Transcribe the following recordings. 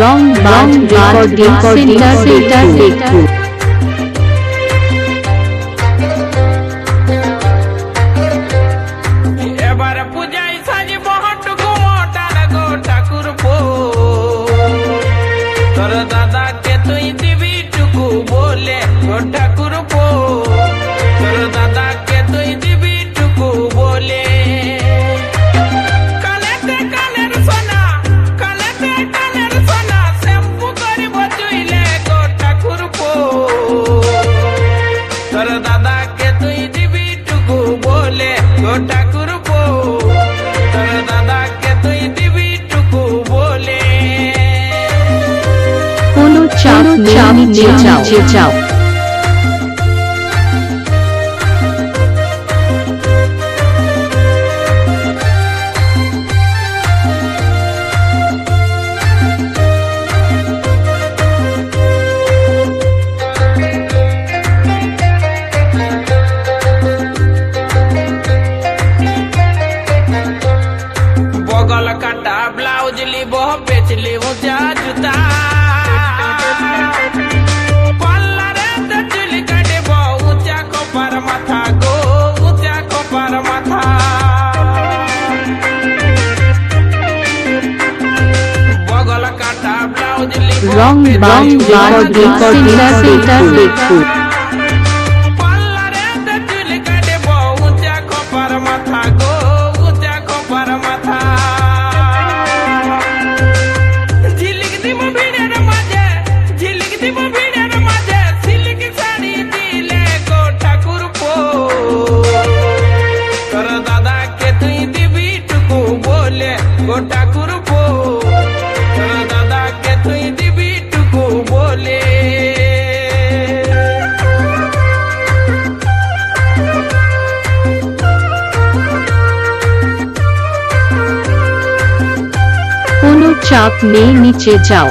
রং বাং recording centre পো। তোর দাদাকে তুই দিবি টুকু বলে ঠাকুর চাপ নেই নিচে যাও যাও বগল কাটা ব্লাউজ লিব বেচলি উঁচা জুতা। মাথা গো উঁচা কপার মাথা। বগল কাটা ব্লাউজ লিব রং গো ঠাকুর দাদাকে তুই দিবি টুকু বলে। কোনো চাপ নেই নিচে যাও।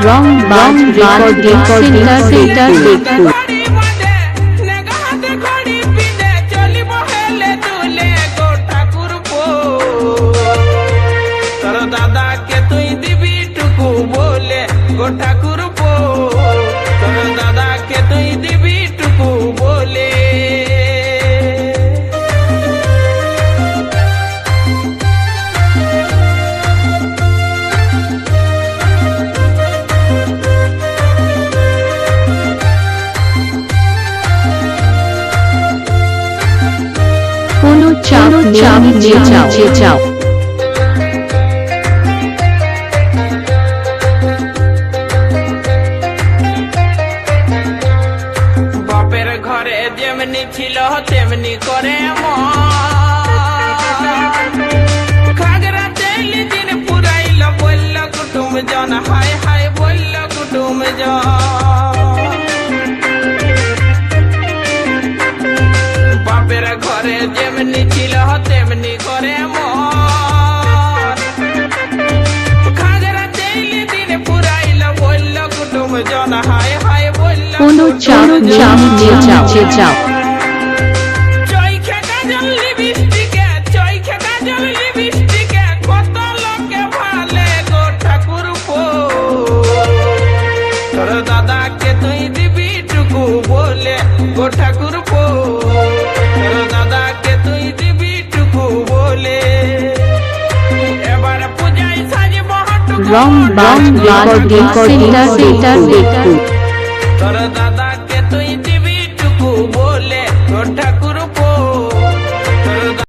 রং বাং রেকর্ডিং সেন্টার দেখুন চাপ বাপের ঘরে যেমনি ছিল তেমনি করে মন। পুরাইল বলল কুটুম জন হায় হায় বলল কুটুম জন ঘরে যেমনি ছিল তেমনি করে মন। ঘাগরা চাইলে দিন পুরাইল বলল কুটুম জন হায় হায় বলল কোনো চাপ নেই নিচে যাও যাও। চৈখে কাজল লিপস্টিকে চৈখে কাজল লিপস্টিকে কত লোকে ভালে গো ঠাকুর পো তোর দাদাকে তুই দিবি টুকু বলে গো ঠাকুর পো দাদাকে তুই দিবি টুকু বলে। এবার পূজায় সাজব রং বাং রেকর্ডিং সেন্টার সেন্টার দেখুন তোর দাদাকে তুই